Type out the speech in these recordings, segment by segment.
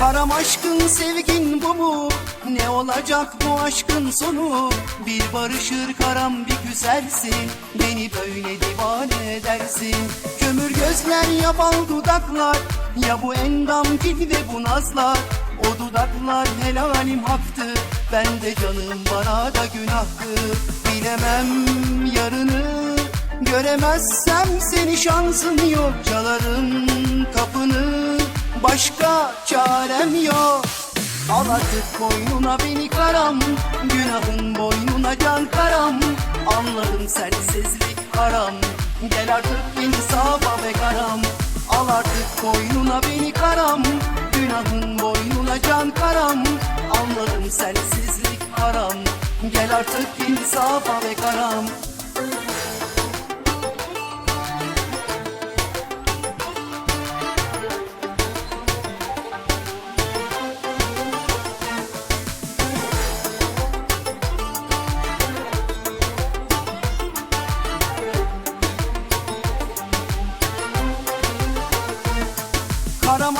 Karam aşkın sevgin bu mu? Ne olacak bu aşkın sonu? Bir barışır karam bir güzelsin Beni böyle divane edersin. Kömür gözler ya bal dudaklar Ya bu endam gibi de bu nazlar. O dudaklar helalim haktı Ben de canım bana da günahtı. Bilemem yarını Göremezsem seni şansın yok. Çalarım kapını Başka çarem yok. Al artık boynuna beni karam. Günahın boynuna can karam. Anladım sensizlik haram. Gel artık insafa be karam. Al artık boynuna beni karam. Günahın boynuna can karam. Anladım sensizlik haram. Gel artık insafa be karam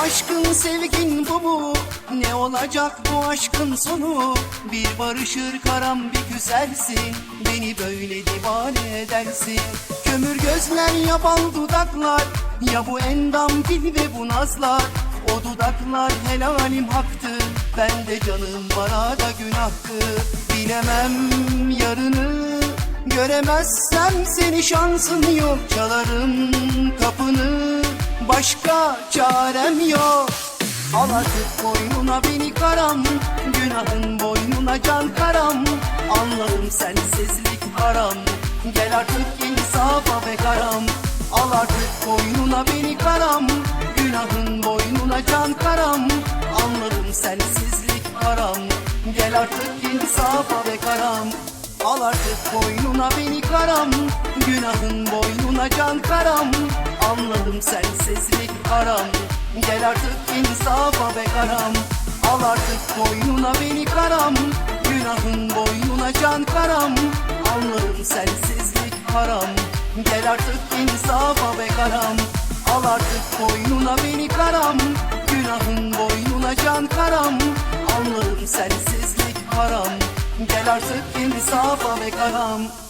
aşkın sevgin bu mu? Ne olacak bu aşkın sonu? Bir barışır karam bir güzelsin. Beni böyle divane edersin. Kömür gözler ya bal dudaklar. Ya bu endam gibi de bu nazlar. O dudaklar helalim haktı. Ben de canım bana da günahtı Bilemem yarını. Göremezsem seni şansın yok. Çalarım kapını Başka çarem yok. Al artık boynuna beni karam. Günahın boynuna can karam. Anladım sensizlik haram. Gel artık insafa be karam. Al artık boynuna beni karam. Günahın boynuna can karam. Anladım sensizlik haram. Gel artık insafa be karam. Al artık boynuna beni karam. Günahın boynuna can karam Anladım sensizlik haram. Gel artık insafa be karam. Al artık boynuna beni karam. Günahın boynuna can karam. Anladım sensizlik haram. Gel artık insafa be karam. Al artık boynuna beni karam. Günahın boynuna can karam. Anladım sensizlik haram. Gel artık insafa be karam